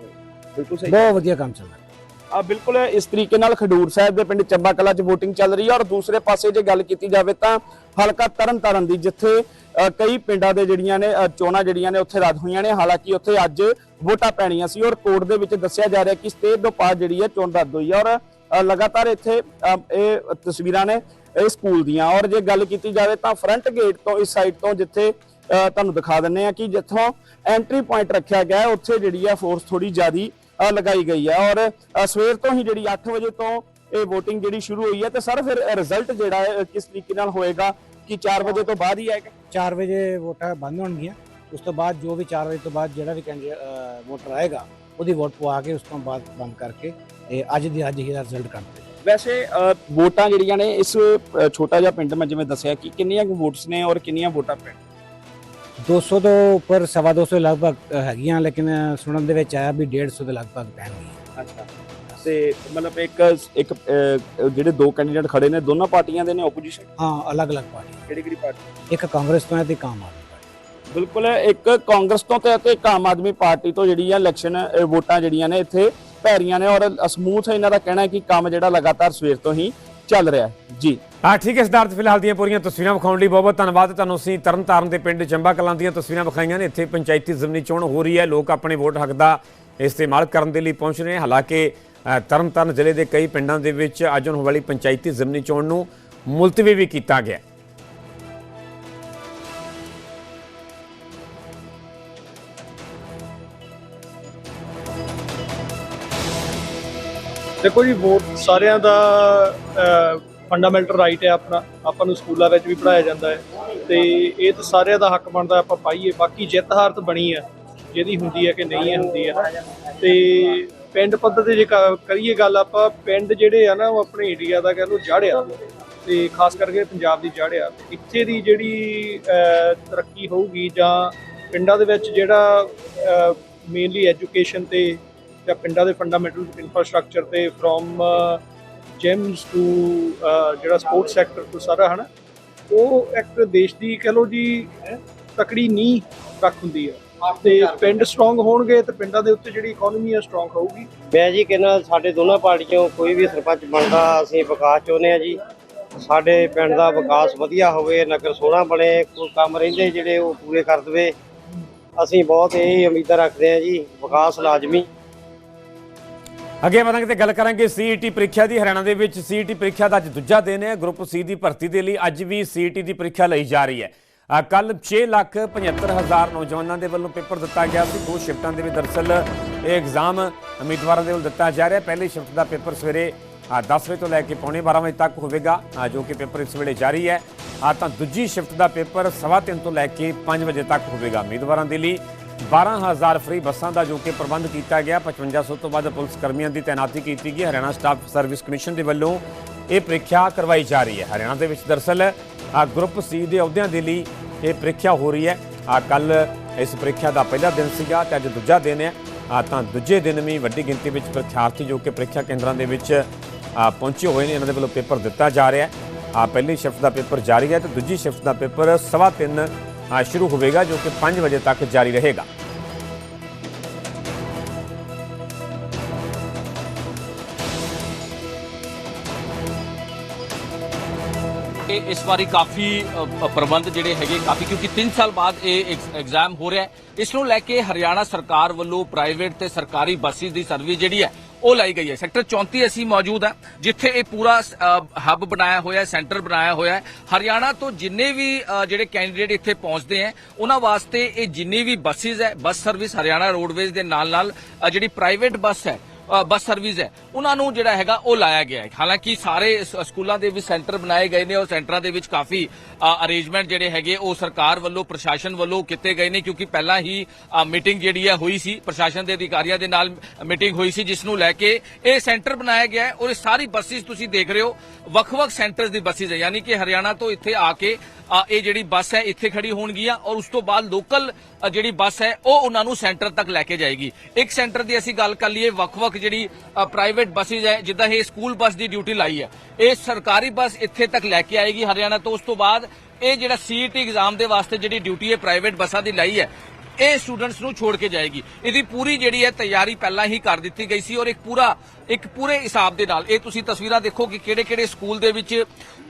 Speaker 3: ਬਿਲਕੁਲ ਸਹੀ।
Speaker 5: ਬਹੁਤ ਵਧੀਆ ਕੰਮ ਚੱਲ ਰਿਹਾ।
Speaker 3: ਆ ਬਿਲਕੁਲ ਇਸ ਤਰੀਕੇ ਨਾਲ ਖਡੂਰ ਸਾਹਿਬ ਦੇ ਪਿੰਡ ਚੱਬਾ ਕਲਾ 'ਚ VOTING ਚੱਲ ਰਹੀ ਹੈ ਔਰ ਦੂਸਰੇ ਪਾਸੇ ਜੇ ਗੱਲ ਕੀਤੀ ਜਾਵੇ ਤਾਂ ਹਲਕਾ ਤਰਨਤਾਰਨ ਦੀ ਜਿੱਥੇ ਅ, ਕਈ ਪਿੰਡਾਂ ਦੇ ਜਿਹੜੀਆਂ ਨੇ ਅ, ਚੋਣਾਂ ਜਿਹੜੀਆਂ ਨੇ ਉੱਥੇ ਰੱਦ ਹੋਈਆਂ ਨੇ ਹਾਲਾਂਕਿ ਉੱਥੇ ਅੱਜ ਵੋਟਾਂ ਪੈਣੀਆਂ ਸੀ ਔਰ ਕੋਰਟ ਦੇ ਵਿੱਚ ਦੱਸਿਆ ਜਾ ਰਿਹਾ ਕਿ ਸਟੇਟ ਤੋਂ ਪਾਸ ਜਿਹੜੀ ਹੈ ਚੋਣ ਰੱਦ ਹੋਈ ਹੈ ਔਰ ਅ, ਲਗਾਤਾਰ ਇੱਥੇ ਅ, ਇਹ ਤਸਵੀਰਾਂ ਨੇ ਇਹ ਸਕੂਲ ਦੀਆਂ। ਔਰ ਜੇ ਗੱਲ ਕੀਤੀ ਜਾਵੇ ਤਾਂ ਫਰੰਟ ਗੇਟ ਤੋਂ, ਇਸ ਸਾਈਡ ਤੋਂ ਜਿੱਥੇ ਤੁਹਾਨੂੰ ਦਿਖਾ ਦਿੰਨੇ ਆ ਕਿ ਜਿੱਥੋਂ ਐਂਟਰੀ ਪੁਆਇੰਟ ਰੱਖਿਆ ਗਿਆ ਹੈ, ਉੱਥੇ ਜਿਹੜੀ ਆ ਫੋਰਸ ਥੋੜੀ ਜ਼ਿਆਦੀ ਲਗਾਈ ਗਈ ਹੈ ਔਰ ਸਵੇਰ ਤੋਂ ਹੀ ਜਿਹੜੀ 8 ਵਜੇ ਤੋਂ ਇਹ VOTING ਜਿਹੜੀ ਸ਼ੁਰੂ ਹੋਈ ਹੈ ਤੇ ਸਰ ਫਿਰ ਰਿਜ਼ਲਟ ਜਿਹੜਾ ਹੈ ਕਿਸ ਤਰੀਕੇ ਨਾਲ ਹੋਏਗਾ ਕਿ 4 ਵਜੇ ਤੋਂ ਬਾਅਦ ਹੀ ਆਏਗਾ?
Speaker 5: 4 ਵਜੇ ਵੋਟਾਂ ਬੰਦ ਹੋਣਗੀਆਂ। ਉਸ ਤੋਂ ਬਾਅਦ ਜੋ ਵੀ 4 ਵਜੇ ਤੋਂ ਬਾਅਦ ਜਿਹੜਾ ਵੀ ਕੈਂਡੀਡੇਟ ਵੋਟਰ ਆਏਗਾ, ਉਹਦੀ ਵੋਟ ਪਵਾ ਕੇ ਉਸ ਤੋਂ ਬਾਅਦ ਬੰਦ ਕਰਕੇ ਤੇ ਅੱਜ ਦੀ ਅੱਜ ਹੀ ਰਿਜ਼ਲਟ ਕੱਢਦੇ
Speaker 3: ਵੈਸੇ ਵੋਟਾਂ ਜਿਹੜੀਆਂ ਨੇ ਇਸ ਛੋਟਾ ਜਿਹਾ ਪਿੰਡ ਮੈਂ ਜਿਵੇਂ ਦੱਸਿਆ ਕਿ ਕਿੰਨੀਆਂ ਕੁ ਵੋਟਸ ਨੇ ਔਰ ਕਿੰਨੀਆਂ ਵੋਟਾਂ ਪਿੰਡ?
Speaker 5: 200 ਤੋਂ ਉੱਪਰ ਸਵਾ 200 ਲਗਭਗ ਹੈਗੀਆਂ ਲੇਕਿਨ ਸੁਣਨ ਦੇ ਵਿੱਚ ਆਇਆ ਵੀ 150 ਦੇ ਲਗਭਗ ਪੈਣਗੀਆਂ
Speaker 3: ਅੱਛਾ। ਤੇ ਮਤਲਬ ਇੱਕ ਇੱਕ ਜਿਹੜੇ ਦੋ ਕੈਂਡੀਡੇਟ ਖੜੇ ਨੇ ਦੋਨਾਂ ਪਾਰਟੀਆਂ ਦੇ ਨੇ ਆਪੋਜੀਸ਼ਨ
Speaker 5: ਹਾਂ ਅਲੱਗ-ਅਲੱਗ ਪਾਰਟੀ
Speaker 3: ਕਿਹੜੀ ਕਿਹੜੀ ਪਾਰਟੀ?
Speaker 5: ਇੱਕ ਕਾਂਗਰਸ ਤੋਂ ਹੈ ਤੇ ਇੱਕ ਆਮ ਆਦਮੀ ਪਾਰਟੀ।
Speaker 3: ਬਿਲਕੁਲ ਇੱਕ ਕਾਂਗਰਸ ਤੋਂ ਤੇ ਇੱਕ ਆਮ ਆਦਮੀ ਪਾਰਟੀ ਤੋਂ ਜਿਹੜੀ ਆ ਇਲੈਕਸ਼ਨ ਵੋਟਾਂ ਜਿਹੜੀਆਂ ਨੇ ਇੱਥੇ ਪੈ ਰਹੀਆਂ ਨੇ ਔਰ ਸਮੂਥ ਇਹਨਾਂ ਦਾ ਕਹਿਣਾ ਹੈ ਕਿ ਕੰਮ ਜਿਹੜਾ ਲਗਾਤਾਰ ਸਵੇਰ ਤੋਂ ਹੀ ਚੱਲ ਰਿਹਾ ਜੀ।
Speaker 1: ਹਾਂ ਠੀਕ ਹੈ ਸਿਧਾਰਥ ਫਿਲਹਾਲ ਦੀਆਂ ਪੂਰੀਆਂ ਤਸਵੀਰਾਂ ਵਿਖਾਉਣ ਲਈ ਬਹੁਤ ਬਹੁਤ ਧੰਨਵਾਦ। ਤੁਹਾਨੂੰ ਅਸੀਂ ਤਰਨਤਾਰਨ ਦੇ ਪਿੰਡ ਚੰਬਾ ਕਲਾਂ ਦੀਆਂ ਤਸਵੀਰਾਂ ਵਿਖਾਈਆਂ ਨੇ। ਇੱਥੇ ਪੰਚਾਇਤੀ ਜ਼ਮੀਨੀ ਚੋਣ ਹੋ ਰਹੀ ਹੈ। ਲੋਕ ਆਪਣੇ ਵੋਟ ਹੱਕ ਦਾ ਇਸਤੇਮਾਲ ਕਰਨ ਦੇ ਲਈ ਪਹੁੰਚ ਰਹੇ ਹਾਲਾਂਕਿ ਅ, ਤਰਨਤਾਰਨ ਜ਼ਿਲ੍ਹੇ ਦੇ ਕਈ ਪਿੰਡਾਂ ਦੇ ਵਿੱਚ ਅੱਜ ਹੋਣ ਵਾਲੀ ਪੰਚਾਇਤੀ ਜ਼ਮੀਨੀ ਚੋਣ ਨੂੰ ਮੁਲਤਵੀ ਵੀ ਕੀਤਾ ਗਿਆ
Speaker 6: ਦੇਖੋ ਜੀ, ਵੋਟ ਸਾਰਿਆਂ ਦਾ ਫੰਡਾਮੈਂਟਲ ਰਾਈਟ ਹੈ ਆਪਣਾ। ਆਪਾਂ ਨੂੰ ਸਕੂਲਾਂ ਵਿੱਚ ਵੀ ਪੜਾਇਆ ਜਾਂਦਾ ਹੈ। ਤੇ ਇਹ ਤਾਂ ਸਾਰਿਆਂ ਦਾ ਹੱਕ ਬਣਦਾ, ਆਪਾਂ ਪਾਈਏ। ਬਾਕੀ ਜਿੱਤ ਹਾਰ ਤਾਂ ਬਣੀ ਹੈ। ਜਿਹਦੀ ਹੁੰਦੀ ਹੈ ਕਿ ਨਹੀਂ ਹੈ, ਹੁੰਦੀ ਹੈ। ਤੇ ਪਿੰਡ ਪੱਧਰ ਤੇ ਜੇ ਕ- ਕਰੀਏ ਗੱਲ ਆਪਾਂ, ਪਿੰਡ ਜਿਹੜੇ ਆ ਨਾ, ਉਹ ਆਪਣੇ ਇੰਡੀਆ ਦਾ ਕਹਿ ਲਓ ਜੜ੍ਹ ਆ ਤੇ ਖਾਸ ਕਰਕੇ ਪੰਜਾਬ ਦੀ ਜੜ੍ਹ ਇੱਥੇ ਦੀ ਜਿਹੜੀ ਤਰੱਕੀ ਹੋਊਗੀ ਜਾਂ ਪਿੰਡਾਂ ਦੇ ਵਿੱਚ ਜਿਹੜਾ ਮੇਨਲੀ ਐਜੂਕੇਸ਼ਨ ਤੇ ਜਾਂ ਪਿੰਡਾਂ ਦੇ ਫੰਡਾਮੈਂਟਲ ਇਨਫਰਾਸਟ੍ਰਕਚਰ ਤੇ ਫਰੋਮ ਜਿਮਸ ਟੂ ਜਿਹੜਾ ਸਪੋਰਟਸ ਸੈਕਟਰ ਤੋਂ ਸਾਰਾ ਹਨਾ, ਉਹ ਇੱਕ ਦੇਸ਼ ਦੀ ਕਹ ਲਓ ਜੀ, ਤਕੜੀ ਨੀਂਹ ਰੱਖ ਹੁੰਦੀ ਹੈ। ਤੇ ਪਿੰਡ ਸਟਰੋਂਗ ਹੋਣਗੇ ਤੇ ਪਿੰਡਾਂ ਦੇ ਉੱਤੇ ਜਿਹੜੀ ਇਕਨੋਮੀ ਹੈ ਸਟਰੋਂਗ ਹੋਊਗੀ
Speaker 7: ਮੈਂ ਜੀ ਕਹਿੰਦਾ ਸਾਡੇ ਦੋਨਾਂ ਪਾਰਟੀਆਂ ਕੋਈ ਵੀ ਸਰਪੰਚ ਬਣਦਾ, ਅਸੀਂ ਵਿਕਾਸ ਚਾਹੁੰਦੇ ਆ ਜੀ। ਸਾਡੇ ਪਿੰਡ ਦਾ ਵਿਕਾਸ ਵਧੀਆ ਹੋਵੇ, ਨਗਰ ਸੋਹਣਾ ਬਣੇ, ਕੋਈ ਕੰਮ ਰਹਿੰਦੇ ਜਿਹੜੇ ਉਹ ਪੂਰੇ ਕਰ ਦੇਵੇ। ਅਸੀਂ ਬਹੁਤ ਇਹ ਉਮੀਦਾਂ ਰੱਖਦੇ ਆ ਜੀ, ਵਿਕਾਸ ਲਾਜ਼ਮੀ।
Speaker 1: ਅੱਗੇ ਵਧਾਂਗੇ ਤੇ ਗੱਲ ਕਰਾਂਗੇ ਸੀਈਟੀ ਪ੍ਰੀਖਿਆ ਦੀ। ਹਰਿਆਣਾ ਦੇ ਵਿੱਚ ਸੀਈਟੀ ਪ੍ਰੀਖਿਆ ਦਾ ਅੱਜ ਦੂਜਾ ਦਿਨ ਹੈ। ਗਰੁੱਪ ਸੀ ਦੀ ਭਰਤੀ ਦੇ ਲਈ ਅੱਜ ਵੀ ਸੀਈਟੀ ਦੀ ਪ੍ਰੀਖਿਆ ਲਈ ਜਾ ਰਹੀ ਹੈ। ਕੱਲ 6 ਲੱਖ 75 ਹਜ਼ਾਰ ਨੌਜਵਾਨਾਂ ਦੇ ਵੱਲੋਂ ਪੇਪਰ ਦਿੱਤਾ ਗਿਆ ਸੀ। ਦੋ ਸ਼ਿਫਟਾਂ ਦੇ ਵਿੱਚ ਦਰਸਲ ਇਹ ਐਗਜ਼ਾਮ ਉਮੀਦਵਾਰਾਂ ਦੇ ਵੱਲੋਂ ਦਿੱਤਾ ਜਾ ਰਿਹਾ। ਪਹਿਲੀ ਸ਼ਿਫਟ ਦਾ ਪੇਪਰ ਸਵੇਰੇ ਅ, 10 ਵਜੇ ਤੋਂ ਲੈ ਕੇ ਪੌਣੇ 12 ਵਜੇ ਤੱਕ ਹੋਵੇਗਾ ਜੋ ਕਿ ਪੇਪਰ ਇਸ ਵੇਲੇ ਜਾਰੀ ਹੈ। ਆ ਤਾਂ ਦੂਜੀ ਸ਼ਿਫਟ ਦਾ ਪੇਪਰ 3:30 ਤੋਂ ਲੈ ਕੇ 5 ਵਜੇ ਤੱਕ ਹੋਵੇਗਾ ਉਮੀਦਵਾਰਾਂ ਦੇ ਲਈ। 12000 ਫ੍ਰੀ ਬੱਸਾਂ ਦਾ ਜੋ ਕਿ ਪ੍ਰਬੰਧ ਕੀਤਾ ਗਿਆ 5500 ਤੋਂ ਵੱਧ ਪੁਲਿਸ ਕਰਮੀਆਂ ਦੀ ਤਾਇਨਾਤੀ ਕੀਤੀ ਗਈ ਹਰਿਆਣਾ ਸਟਾਫ ਸਰਵਿਸ ਕਮਿਸ਼ਨ ਦੇ ਵੱਲੋਂ ਇਹ ਪ੍ਰੀਖਿਆ ਕਰਵਾਈ ਜਾ ਰਹੀ ਹੈ। ਹਰਿਆਣਾ ਦੇ ਵਿੱਚ ਦਰਸਲ ਆ ਗਰੁੱਪ ਸੀ ਦੇ ਅਹੁਦਿਆਂ ਦੇ ਲਈ ਇਹ ਪ੍ਰੀਖਿਆ ਹੋ ਰਹੀ ਹੈ। ਆ ਕੱਲ ਇਸ ਪ੍ਰੀਖਿਆ ਦਾ ਪਹਿਲਾ ਦਿਨ ਸੀਗਾ ਤੇ ਅੱਜ ਦੂਜਾ ਦਿਨ ਹੈ। ਆ ਤਾਂ ਦੂਜੇ ਦਿਨ ਵੀ ਵੱਡੀ ਗਿਣਤੀ ਵਿੱਚ ਪ੍ਰੀਖਿਆਰਥੀ ਜੋ ਕਿ ਪ੍ਰੀਖਿਆ ਕੇਂਦਰਾਂ ਦੇ ਵਿੱਚ ਪਹੁੰਚੇ ਹੋਏ ਨੇ, ਇਹਨਾਂ ਦੇ ਵੱਲੋਂ ਪੇਪਰ ਦਿੱਤਾ ਜਾ ਰਿਹਾ ਹੈ। ਆ ਪਹਿਲੀ ਸ਼ਿਫਟ ਦਾ ਪੇਪਰ ਜਾਰੀ ਹੈ ਤੇ ਦੂਜੀ ਸ਼ਿਫਟ ਦਾ ਪੇਪਰ 3:30 ਆ ਸ਼ੁਰੂ ਹੋਵੇਗਾ ਜੋ ਕਿ 5 ਵਜੇ ਤੱਕ ਜਾਰੀ ਰਹੇਗਾ
Speaker 8: ਇਹ ਇਸ ਵਾਰੀ ਕਾਫੀ ਪ੍ਰਬੰਧ ਜਿਹੜੇ ਹੈਗੇ ਕਾਫੀ ਕਿਉਂਕਿ 3 ਸਾਲ ਬਾਅਦ ਇਹ ਐਗਜ਼ਾਮ ਹੋ ਰਿਹਾ ਹੈ ਇਸ ਨੂੰ ਲੈ ਕੇ ਹਰਿਆਣਾ ਸਰਕਾਰ ਵੱਲੋਂ ਪ੍ਰਾਈਵੇਟ ਤੇ ਸਰਕਾਰੀ ਬੱਸਿਸ ਦੀ ਸਰਵਿਸ ਜਿਹੜੀ ਹੈ ਉਹ ਲਾਈ ਗਈ ਹੈ। ਸੈਕਟਰ 34 ਅਸੀਂ ਮੌਜੂਦ ਹਾਂ, ਜਿੱਥੇ ਇਹ ਪੂਰਾ ਹੱਬ ਬਣਾਇਆ ਹੋਇਆ ਹੈ, ਸੈਂਟਰ ਬਣਾਇਆ ਹੋਇਆ ਹੈ। ਹਰਿਆਣਾ ਤੋਂ ਜਿੰਨੇ ਵੀ ਜਿਹੜੇ ਕੈਂਡੀਡੇਟ ਇੱਥੇ ਪਹੁੰਚਦੇ ਹੈ, ਉਹਨਾਂ ਵਾਸਤੇ ਇਹ ਜਿੰਨੀ ਵੀ ਬੱਸਿਸ ਹੈ, ਬੱਸ ਸਰਵਿਸ ਹਰਿਆਣਾ ਰੋਡਵੇਜ਼ ਦੇ ਨਾਲ ਨਾਲ ਜਿਹੜੀ ਪ੍ਰਾਈਵੇਟ ਬੱਸ ਹੈ ਬੱਸ ਸਰਵਿਸ ਹੈ। ਉਹਨਾਂ ਨੂੰ ਜਿਹੜਾ ਹੈਗਾ ਉਹ ਲਾਇਆ ਗਿਆ ਹੈ। ਹਾਲਾਂਕਿ ਸਾਰੇ ਸਕੂਲਾਂ ਦੇ ਵਿੱਚ ਸੈਂਟਰ ਬਣਾਏ ਗਏ ਨੇ ਔਰ ਸੈਂਟਰਾਂ ਦੇ ਵਿੱਚ ਕਾਫੀ ਅਰੇਂਜਮੈਂਟ ਜਿਹੜੇ ਹੈਗੇ ਉਹ ਸਰਕਾਰ ਵੱਲੋਂ, ਪ੍ਰਸ਼ਾਸਨ ਵੱਲੋਂ ਕੀਤੇ ਗਏ ਨੇ ਕਿਉਂਕਿ ਪਹਿਲਾਂ ਹੀ ਮੀਟਿੰਗ ਜਿਹੜੀ ਹੈ ਹੋਈ ਸੀ। ਪ੍ਰਸ਼ਾਸਨ ਦੇ ਅਧਿਕਾਰੀਆਂ ਦੇ ਨਾਲ ਮੀਟਿੰਗ ਹੋਈ ਸੀ, ਜਿਸ ਨੂੰ ਲੈ ਕੇ ਇਹ ਸੈਂਟਰ ਬਣਾਇਆ ਗਿਆ ਹੈ ਔਰ ਇਹ ਸਾਰੀ ਬੱਸਿਸ ਤੁਸੀਂ ਦੇਖ ਰਹੇ ਹੋ, ਵੱਖ-ਵੱਖ ਸੈਂਟਰਸ ਦੀ ਬੱਸਿਸ ਹੈ। ਯਾਨੀ ਕਿ ਹਰਿਆਣਾ ਤੋਂ ਇੱਥੇ ਆ ਕੇ ਇਹ ਜਿਹੜੀ ਬੱਸ ਹੈ ਇੱਥੇ ਖੜੀ ਹੋਣਗੀਆਂ ਔਰ ਉਸ ਤੋਂ ਬਾਅਦ ਲੋਕਲ ਜਿਹੜੀ ਬੱਸ ਹੈ ਉਹ ਉਹਨਾਂ ਨੂੰ ਸੈਂਟਰ ਤੱਕ ਲੈ ਕੇ ਜਾਏਗੀ। ਇੱਕ ਸੈਂਟਰ ਦੀ ਅਸੀਂ ਗੱਲ ਕਰ ਲਈਏ ਵੱਖ-ਵੱਖ ਜਿਹੜੀ ਪ੍ਰਾਈਵੇਟ ਬੱਸਿਸ ਹੈ, ਜਿੱਦਾਂ ਇਹ ਸਕੂਲ ਬੱਸ ਦੀ ਡਿਊਟੀ ਲਾਈ ਹੈ, ਇਹ ਸਰਕਾਰੀ ਬੱਸ ਇੱਥੇ ਤੱਕ ਲੈ ਕੇ ਆਏਗੀ ਹਰਿਆਣਾ ਤੋਂ। ਉਸ ਤੋਂ ਬਾਅਦ ਇਹ ਜਿਹੜਾ ਸੀਈਟੀ ਐਗਜ਼ਾਮ ਦੇ ਵਾਸਤੇ ਜਿਹੜੀ ਡਿਊਟੀ ਹੈ ਪ੍ਰਾਈਵੇਟ ਬੱਸਾਂ ਦੀ ਲਾਈ ਹੈ, ਇਹ ਸਟੂਡੈਂਟਸ ਨੂੰ ਛੋੜ ਕੇ ਜਾਏਗੀ। ਇਹਦੀ ਪੂਰੀ ਜਿਹੜੀ ਹੈ, ਤਿਆਰੀ ਪਹਿਲਾਂ ਹੀ ਕਰ ਦਿੱਤੀ ਗਈ ਸੀ ਔਰ ਇੱਕ ਪੂਰਾ ਇੱਕ ਪੂਰੇ ਹਿਸਾਬ ਦੇ ਨਾਲ ਇਹ ਤੁਸੀਂ ਤਸਵੀਰਾਂ ਦੇਖੋ ਕਿ ਕਿਹੜੇ ਕਿਹੜੇ ਸਕੂਲ ਦੇ ਵਿੱਚ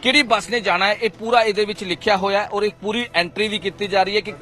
Speaker 8: ਕਿਹੜੀ ਬੱਸ ਨੇ ਜਾਣਾ ਹੈ, ਇਹ ਪੂਰਾ ਇਹਦੇ ਵਿੱਚ ਲਿਖਿਆ ਹੋਇਆ ਹੈ ਔਰ ਇੱਕ ਪੂਰੀ ਐਂਟਰੀ ਵੀ ਕੀਤੀ ਜਾ ਰਹੀ ਹੈ ਕਿ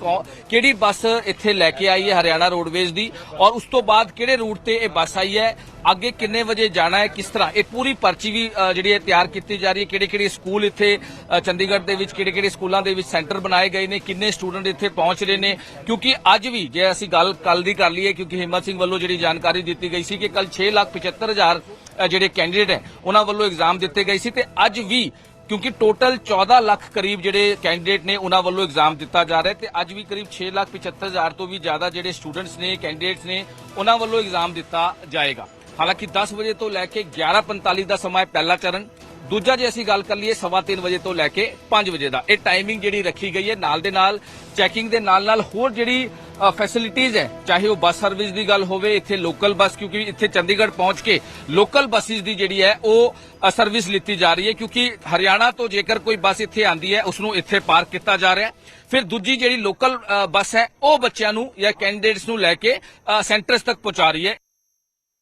Speaker 8: ਕਿਹੜੀ ਬੱਸ ਇੱਥੇ ਲੈ ਕੇ ਆਈ ਹੈ ਹਰਿਆਣਾ ਰੋਡਵੇਜ਼ ਦੀ ਔਰ ਉਸ ਤੋਂ ਬਾਅਦ ਕਿਹੜੇ ਰੂਟ ਤੇ ਇਹ ਬੱਸ ਆਈ ਹੈ, ਅੱਗੇ ਕਿੰਨੇ ਵਜੇ ਜਾਣਾ ਹੈ, ਕਿਸ ਤਰ੍ਹਾਂ, ਇਹ ਪੂਰੀ ਪਰਚੀ ਵੀ ਜਿਹੜੀ ਹੈ ਤਿਆਰ ਕੀਤੀ ਜਾ ਰਹੀ ਹੈ ਕਿਹੜੇ ਕਿਹੜੇ ਸਕੂਲ ਇੱਥੇ ਚੰਡੀਗੜ੍ਹ ਦੇ ਵਿੱਚ ਕਿਹੜੇ ਕਿਹੜੇ ਸਕੂਲਾਂ ਦੇ ਵਿੱਚ ਸੈਂਟਰ ਬਣਾਏ ਗਏ ਨੇ, ਕਿੰਨੇ ਸਟੂਡੈਂਟ ਇੱਥੇ ਪਹੁੰਚ ਰਹੇ ਨੇ, ਕਿਉਂਕਿ ਅੱਜ ਵੀ ਜੇ ਅਸੀਂ ਗੱਲ ਕੱਲ ਦੀ ਕਰ ਲਈਏ, ਕਿਉਂਕਿ ਹਿੰਮਤ ਸਿੰਘ ਵੱਲੋਂ ਜਿਹੜੀ ਜਾਣਕਾਰੀ ਦਿੱਤੀ ਗਈ ਸੀ ਕਿ ਕੱਲ 6 ਲੱਖ 75 14000 ਜਿਹੜੇ ਕੈਂਡੀਡੇਟ ਹੈ, ਉਹਨਾਂ ਵੱਲੋਂ ਐਗਜ਼ਾਮ ਦਿੱਤੇ ਗਏ ਸੀ ਤੇ ਅੱਜ ਵੀ, ਕਿਉਂਕਿ ਟੋਟਲ 14 ਲੱਖ ਕਰੀਬ ਜਿਹੜੇ ਕੈਂਡੀਡੇਟ ਨੇ, ਉਹਨਾਂ ਵੱਲੋਂ ਐਗਜ਼ਾਮ ਦਿੱਤਾ ਜਾ ਰਿਹਾ ਤੇ ਅੱਜ ਵੀ ਕਰੀਬ 6 ਲੱਖ 75000 ਤੋਂ ਵੀ ਜ਼ਿਆਦਾ ਜਿਹੜੇ ਸਟੂਡੈਂਟਸ ਨੇ ਕੈਂਡੀਡੇਟਸ ਨੇ, ਉਹਨਾਂ ਵੱਲੋਂ ਐਗਜ਼ਾਮ ਦਿੱਤਾ ਜਾਏਗਾ। ਹਾਲਾਂਕਿ 10 ਵਜੇ ਤੋਂ ਲੈ ਕੇ 11:45 ਦਾ ਸਮਾਂ ਪਹਿਲਾ ਚਰਨ। ਦੂਜਾ ਜੇ ਅਸੀਂ ਗੱਲ ਕਰ ਲਈਏ ਸਵਾ ਤਿੰਨ ਵਜੇ ਤੋਂ ਲੈ ਕੇ 5 ਵਜੇ ਦਾ। ਇਹ ਟਾਈਮਿੰਗ ਜਿਹੜੀ ਰੱਖੀ ਗਈ ਹੈ, ਨਾਲ ਦੇ ਨਾਲ ਚੈਕਿੰਗ ਦੇ ਨਾਲ ਨਾਲ ਹੋਰ ਜਿਹੜੀ ਫੈਸਿਲਿਟੀਜ਼ ਹੈ, ਚਾਹੇ ਉਹ ਬੱਸ ਸਰਵਿਸ ਦੀ ਗੱਲ ਹੋਵੇ, ਇੱਥੇ ਲੋਕਲ ਬੱਸ ਕਿਉਂਕਿ ਇੱਥੇ ਚੰਡੀਗੜ੍ਹ ਪਹੁੰਚ ਕੇ ਲੋਕਲ ਬੱਸਿਸ ਦੀ ਜਿਹੜੀ ਹੈ, ਉਹ ਸਰਵਿਸ ਲਿੱਤੀ ਜਾ ਰਹੀ ਹੈ, ਕਿਉਂਕਿ ਹਰਿਆਣਾ ਤੋਂ ਜੇਕਰ ਕੋਈ ਬੱਸ ਇੱਥੇ ਆਂਦੀ ਹੈ ਉਸ ਨੂੰ ਇੱਥੇ ਪਾਰਕ ਕੀਤਾ ਜਾ ਰਿਹਾ ਹੈ। ਫਿਰ ਦੂਜੀ ਜਿਹੜੀ ਲੋਕਲ ਬੱਸ ਹੈ, ਉਹ ਬੱਚਿਆਂ ਨੂੰ ਜਾਂ ਕੈਂਡੀਡੇਟਸ ਨੂੰ ਲੈ ਕੇ ਸੈਂਟਰਸ ਤੱਕ ਪਹੁੰਚਾ ਰਹੀ ਹੈ।